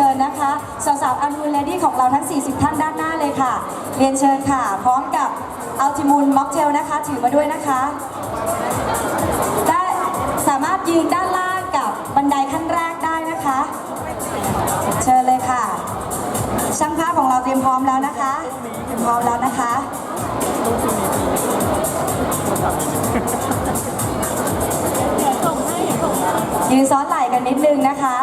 ชิญนะคะสาวๆอันมูลเลดี้ของเราทั้ง 40 ท่านด้านหน้าเลยค่ะ เรียนเชิญค่ะ พร้อมกับอัลติมูลม็อกเทลนะคะ ถือมาด้วยนะคะได้สามารถยืนด้านล่างกับบันไดขั้นแรกได้นะคะ เชิญเลยค่ะ ช่างภาพของเราเตรียมพร้อมแล้วนะคะเตรียมพร้อมแล้วนะคะยืนซ้อนไหล่กันนิดนึงนะคะ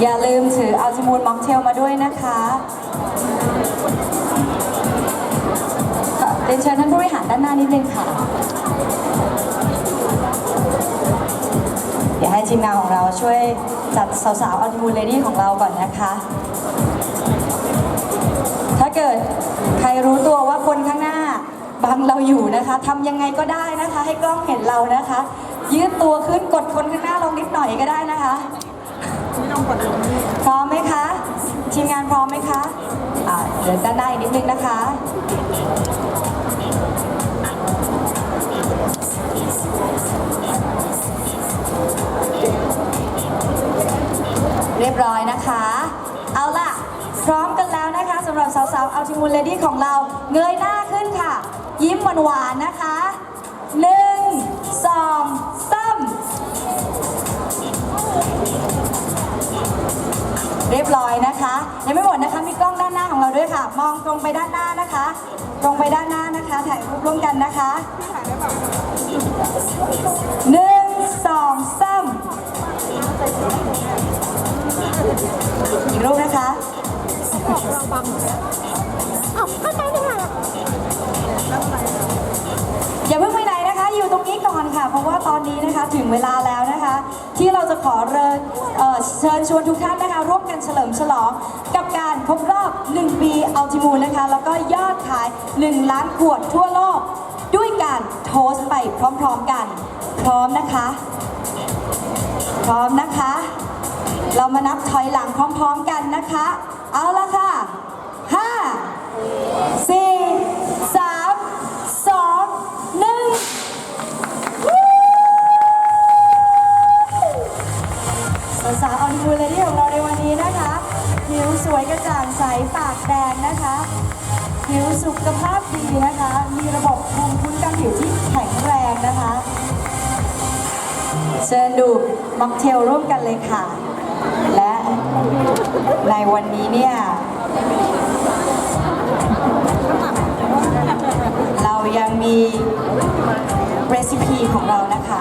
อย่าลืมถืออัลติมูลม็อกเทลมาด้วยนะคะเรียนเชิญท่านผู้บริหารด้านหน้านิดนึงค่ะ เดี๋ยวให้ทีมงานของเราช่วยจัดสาวๆอัลติมูลเลดี้ของเราก่อนนะคะ ถ้าเกิดใครรู้ตัวว่าคนข้างหน้าบังเราอยู่นะคะทำยังไงก็ได้นะคะ ให้กล้องเห็นเรานะคะ ยืดตัวขึ้นกดคนข้างหน้าลงนิดหน่อยก็ได้นะคะ ร้อมไหมคะ ทีมงานพร้อมไหมคะอ่าเดินด้านหน้าอีกนิดนึงนะคะเรียบร้อยนะคะ เอาล่ะ พร้อมกันแล้วนะคะสำหรับสาวๆ อัลติมูลเลดี้ของเรา เงยหน้าขึ้นค่ะ ยิ้มหวานๆ นะคะหนึ่ง ยังไม่หมดนะคะ มีกล้องด้านหน้าของเราด้วยค่ะ มองตรงไปด้านหน้านะคะ ตรงไปด้านหน้านะคะ ถ่ายรูปร่วมกันนะคะหนึ่งสองสามอีกรูปนะคะอย่าเพิ่งไป ตรงนี้ก่อนค่ะ เพราะว่าตอนนี้นะคะถึงเวลาแล้วนะคะ ที่เราจะขอเริญเอ่อเชิญชวนทุกท่านนะคะ ร่วมกันเฉลิมฉลอง กับการครบรอบ 1 ปีอัลติมูลนะคะ แล้วก็ยอดขาย 1 ล้านขวดทั่วโลก ด้วยการโทสไปพร้อมๆกัน พร้อมนะคะ พร้อมนะคะ เรามานับถอยหลังพร้อม ๆ กันนะคะ เอาละค่ะ สาวออนบูลเลดี้ของเราในวันนี้นะคะ ผิวสวยกระจ่างใสปากแดงนะคะ ผิวสุขภาพดีนะคะ มีระบบภูมิคุ้มกันผิวที่แข็งแรงนะคะ เชิญดูม็อกเทลร่วมกันเลยค่ะ และในวันนี้เนี่ยเรายังมีเรซิปีของเรานะคะ